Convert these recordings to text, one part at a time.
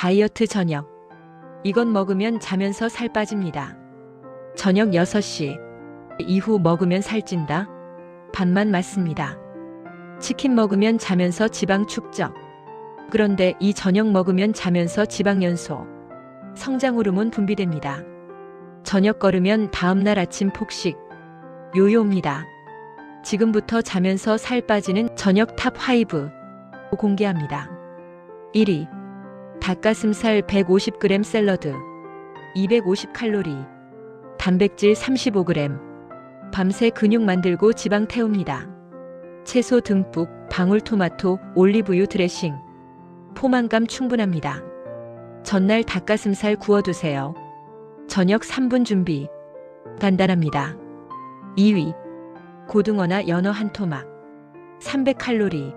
다이어트 저녁. 이건 먹으면 자면서 살 빠집니다. 저녁 6시. 이후 먹으면 살찐다? 반만 맞습니다. 치킨 먹으면 자면서 지방 축적. 그런데 이 저녁 먹으면 자면서 지방 연소. 성장 호르몬 분비됩니다. 저녁 걸으면 다음날 아침 폭식. 요요입니다. 지금부터 자면서 살 빠지는 저녁 탑5 공개합니다. 1위 닭가슴살 150g 샐러드 250칼로리 단백질 35g 밤새 근육 만들고 지방 태웁니다. 채소 듬뿍 방울토마토 올리브유 드레싱 포만감 충분합니다. 전날 닭가슴살 구워두세요. 저녁 3분 준비 간단합니다. 2위 고등어나 연어 한 토막 300칼로리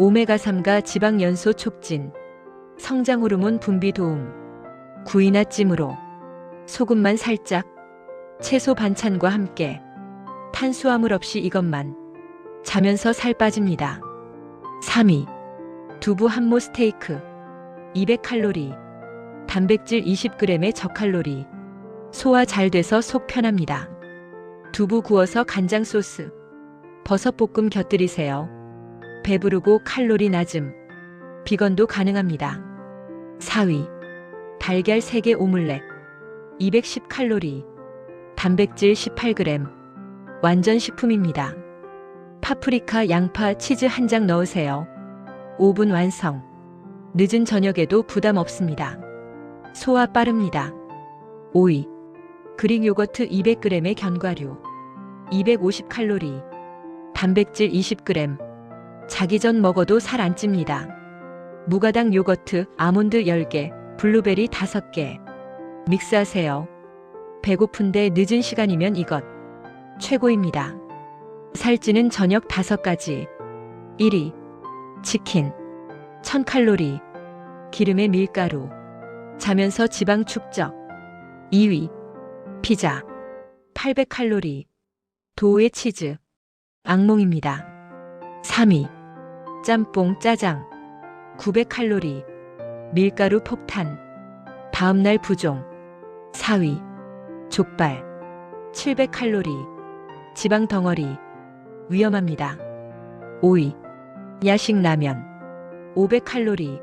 오메가3가 지방 연소 촉진 성장 호르몬 분비 도움 구이나 찜으로 소금만 살짝 채소 반찬과 함께 탄수화물 없이 이것만 자면서 살 빠집니다. 3위 두부 한모 스테이크 200칼로리 단백질 20g의 저칼로리 소화 잘 돼서 속 편합니다. 두부 구워서 간장 소스 버섯 볶음 곁들이세요. 배부르고 칼로리 낮음 비건도 가능합니다. 4위 달걀 3개 오믈렛 210칼로리 단백질 18g 완전 식품입니다. 파프리카, 양파, 치즈 한 장 넣으세요. 5분 완성. 늦은 저녁에도 부담 없습니다. 소화 빠릅니다. 5위. 그릭 요거트 200g의 견과류. 250칼로리. 단백질 20g. 자기 전 먹어도 살 안 찝니다. 무가당 요거트, 아몬드 10개, 블루베리 5개. 믹스하세요. 배고픈데 늦은 시간이면 이것. 최고입니다. 살찌는 저녁 5가지. 1위. 치킨. 1000칼로리. 기름에 밀가루. 자면서 지방 축적. 2위. 피자. 800칼로리. 도우의 치즈. 악몽입니다. 3위. 짬뽕 짜장. 900칼로리. 밀가루 폭탄. 다음날 부종. 4위. 족발. 700칼로리. 지방 덩어리. 위험합니다. 5위. 야식 라면. 500칼로리.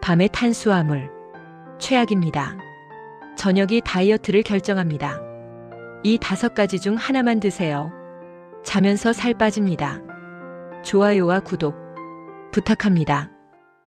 밤의 탄수화물. 최악입니다. 저녁이 다이어트를 결정합니다. 이 다섯 가지 중 하나만 드세요. 자면서 살 빠집니다. 좋아요와 구독 부탁합니다.